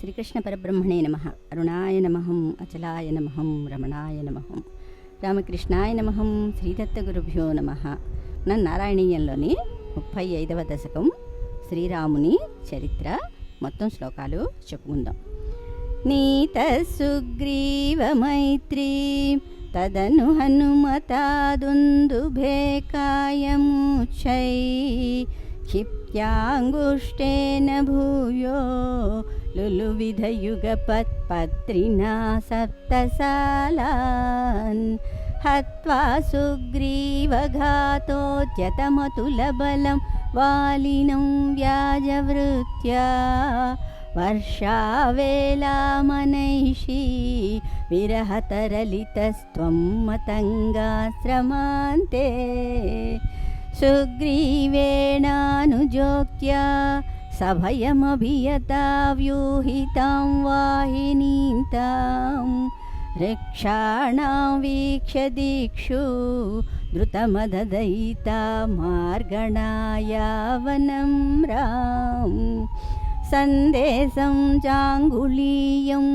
శ్రీకృష్ణ పరబ్రహ్మణే నమ. అరుణాయ నమహం అచలాయ నమహం రమణాయ నమహం రామకృష్ణాయ నమహం శ్రీదత్తగురుభ్యో నమ. మన నారాయణీయంలోని ముప్పై ఐదవ దశకం శ్రీరాముని చరిత్ర మొత్తం శ్లోకాలు చెప్పుకుందాం. నీత సుగ్రీవ మైత్రి తదను హనుమతాదుందుభేకాయముచ్చై క్షిప్త్యాంగుష్టేన భూయో लुलुविधयुगपत्पत्रिणा सप्तसालान् हत्वा सुग्रीवघातोद्यतमतुलबलं वालिनं व्याजवृत्या वर्षावेलामनैषी विरहतरलितस्त्वं मतङ्गाश्रमान्ते सुग्रीवेणानुजोक्त्या सभयमभियता व्यूहितां वाहिनीतां रक्षाणां वीक्ष्य दीक्षु द्रुतमददयिता मार्गणायावनं राम्। सन्देशं चाङ्गुलीयं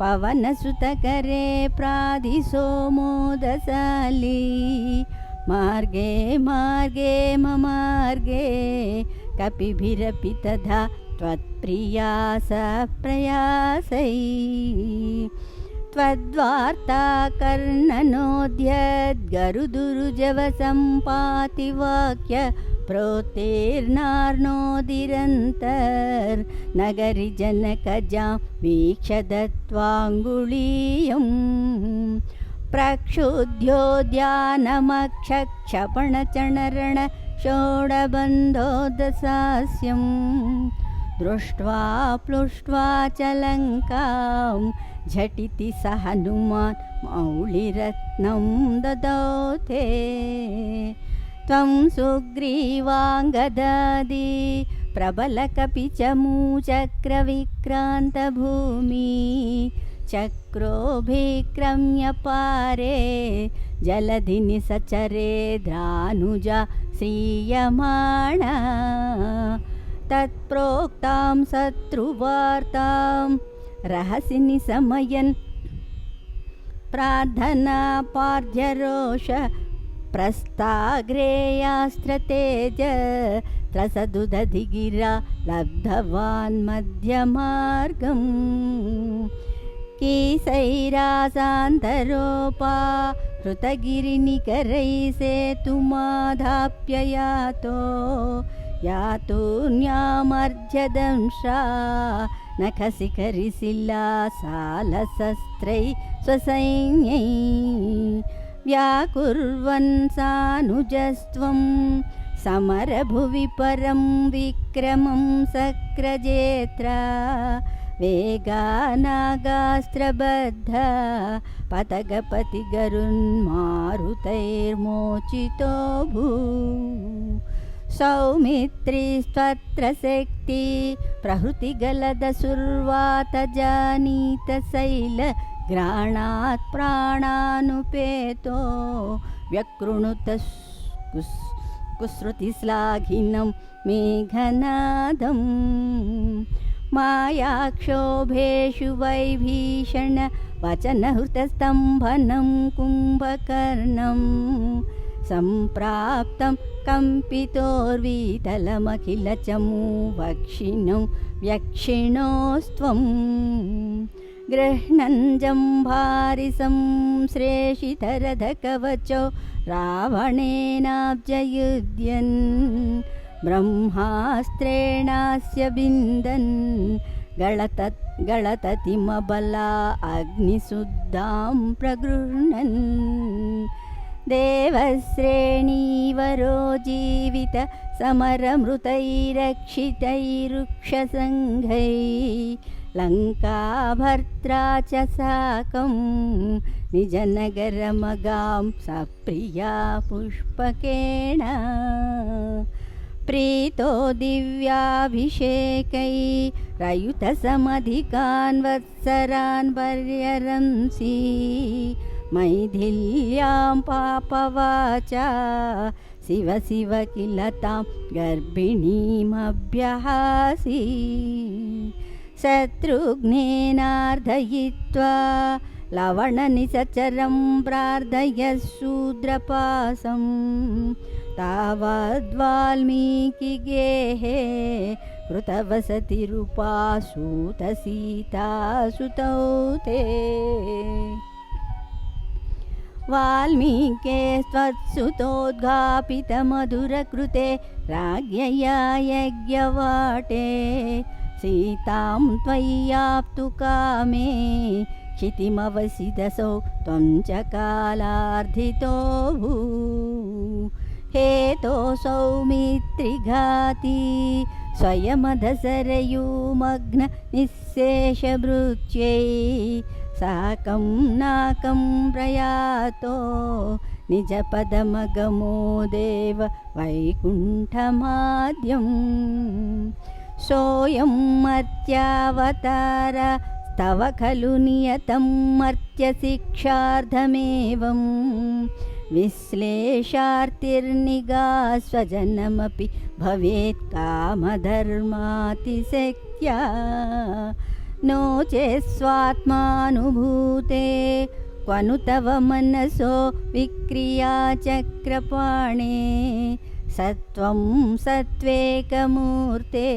पवनसुतकरे प्राधिसोमोदशाली मार्गे मार्गे ममार्गे कपिभिरपि तथा त्वत्प्रिया स प्रयासै। त्वद्वार्ता प्रोतेर्नार्णोदिरन्तर्नगरिजनकजां वीक्ष वीक्षदत्वाङ्गुळीयं प्रक्षुद्योद्यानमक्षक्षपणचणरण षोडबन्धोदसास्यं दृष्ट्वा प्लुष्ट्वा च लङ्कां झटिति स हनुमान् मौलिरत्नं ददौ ते त्वं सुग्रीवाङ्गदादि प्रबलकपि च मूचक्रविक्रान्तभूमि चक्रोभिक्रम्य पारे जलधिनि सचरे द्रानुजा श्रीयमाणा तत्प्रोक्तां शत्रुवार्तां रहसि निशमयन् प्रार्थना पार्थ्यरोष प्रस्ताग्रेयास्त्रतेज त्रसदुदधिगिरा लब्धवान् मध्यमार्गम् कीसैरासान्तरोपा हृतगिरिनिकरै सेतुमाधाप्ययातो यातून्यामर्ध्यदंशा नखशिखरिशिला सालशस्त्रै स्वसैन्यै। व्याकुर्वन् सानुजस्त्वं समरभुवि परं विक्रमं सक्रजेत्रा वेगानागास्त्रबद्ध पतगपतिगरुन्मारुतैर्मोचितो भू सौमित्रीस्त्वत्र शक्ति प्रहृतिगलदसुर्वातजानीतशैलघ्राणात् प्राणानुपेतो व्यकृणुत कुसृतिश्लाघिनं मेघनादम् मायाक्षोभेषु वैभीषण वचनहृतस्तम्भनं कुम्भकर्णं सम्प्राप्तं कम्पितोर्वीतलमखिलचमू वक्षिणो व्यक्षिणोस्त्वं गृह्णञ्जम्भारिसं श्रेषितरथकवचो रावणेनाब्जयुध्यन् ब्रह्मास्त्रेणास्य बिन्दन् गळत गळततिमबला अग्निशुद्धां प्रगृह्णन् देवश्रेणीवरो जीवित समरमृतैरक्षितैरुक्षसङ्घै लङ्काभर्त्रा च साकं निजनगरमगां सप्रिया पुष्पकेण प्रीतो दिव्याभिषेकै रयुतसमधिकान् वत्सरान् पर्यरंसि मैथिल्यां पापवाचा शिव शिव किल तां गर्भिणीमभ्यहासि। शत्रुघ्नेनार्धयित्वा लवणनिसचरं प्रार्थय शूद्रपासं तावद्वाल्मीकिगेहे कृतवसतिरुपासूतसीतासुतौ ते वाल्मीके त्वत्सुतोद्गापितमधुरकृते राज्ञया यज्ञवाटे सीतां त्वय्याप्तु कामे क्षितिमवसिदसौ त्वं च कालार्धितो भू हेतो सौमित्रिघाती स्वयमधसरयूमग्न निःशेषभृत्यै साकं नाकं प्रयातो निजपदमगमो देव वैकुण्ठमाद्यम् सोऽयं मर्त्यावतार तव खलु नियतं मर्त्यशिक्षार्धमेवं विश्लेषार्तिर्निगा स्वजनमपि भवेत् कामधर्मातिशक्या नो चेत् स्वात्मानुभूते क्वनु तव मनसो विक्रिया चक्रपाणे सत्वं सत्त्वेकमूर्ते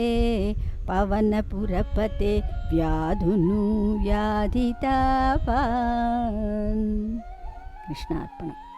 पवनपुरपते व्याधुनु व्याधितापान् कृष्णार्पणम्